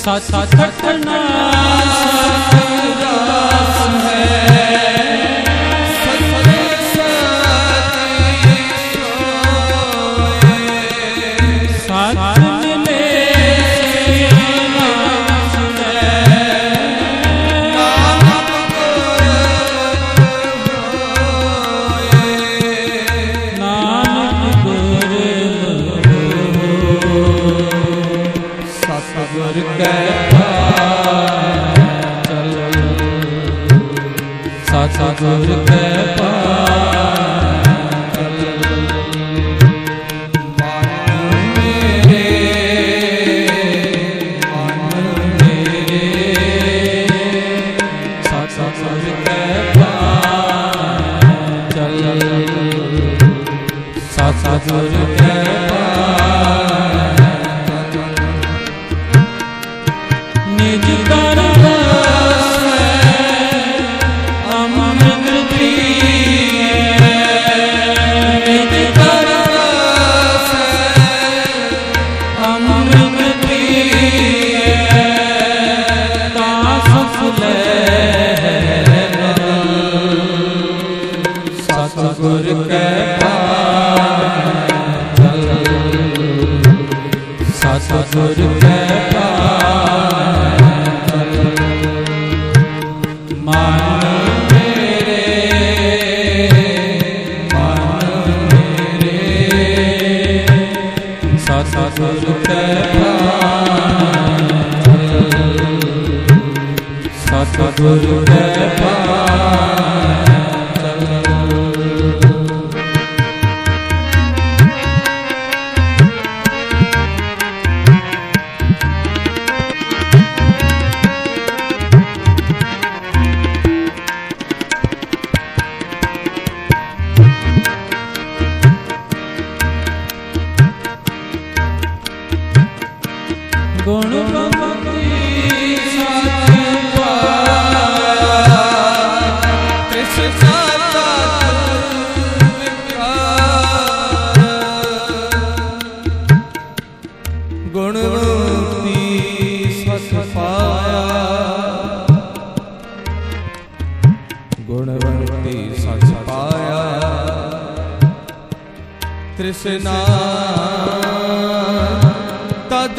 ਸਤ ਸਤ ਸਤ ਨਾ Sadr ਕੈ ਪਾਲ ਸਤਿਗੁਰ ਕੈ ਪਾਲ ਮਨ ਸਤਿਗੁਰ ਕੈ ਪਾਲ ਗੁਣ ਬੰਦੀ ਸੱਚ ਪਾ ਤਿਸ ਚਾਤਾ ਵਿਕਾਰ ਗੁਣ ਬੰਦੀ ਸੱਚ ਪਾਇਆ। ਗੁਣ ਬੰਦੀ ਸੱਚ ਪਾਇਆ। ਤ੍ਰਿਸ਼ਨਾ ਤਦ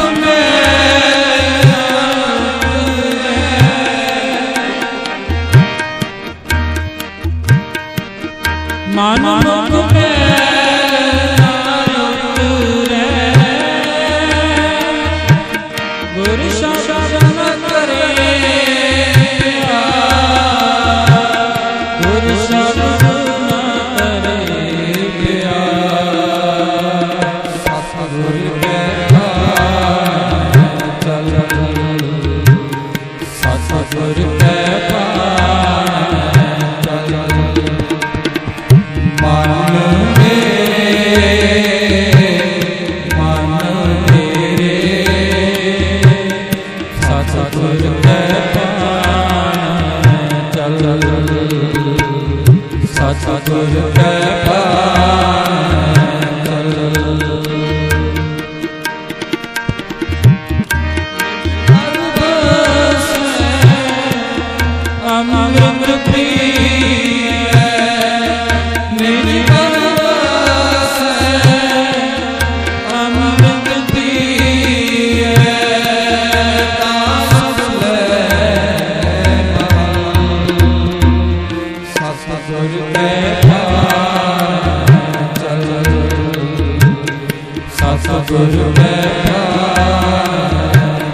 ਸਤਿਗੁਰ ਕੈ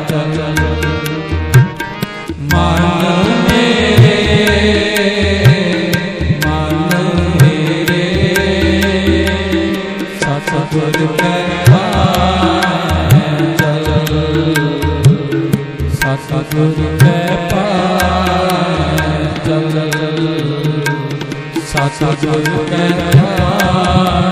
ਚਲ ਮਨ ਮੇਰੇ ਮਨ ਮੇਰੇ ਸਤਿਗੁਰ ਕੈ ਚਲ ਸਤਿਗੁਰ ਕੈ ਚਲ ਸਤਿਗੁਰ ਕੈ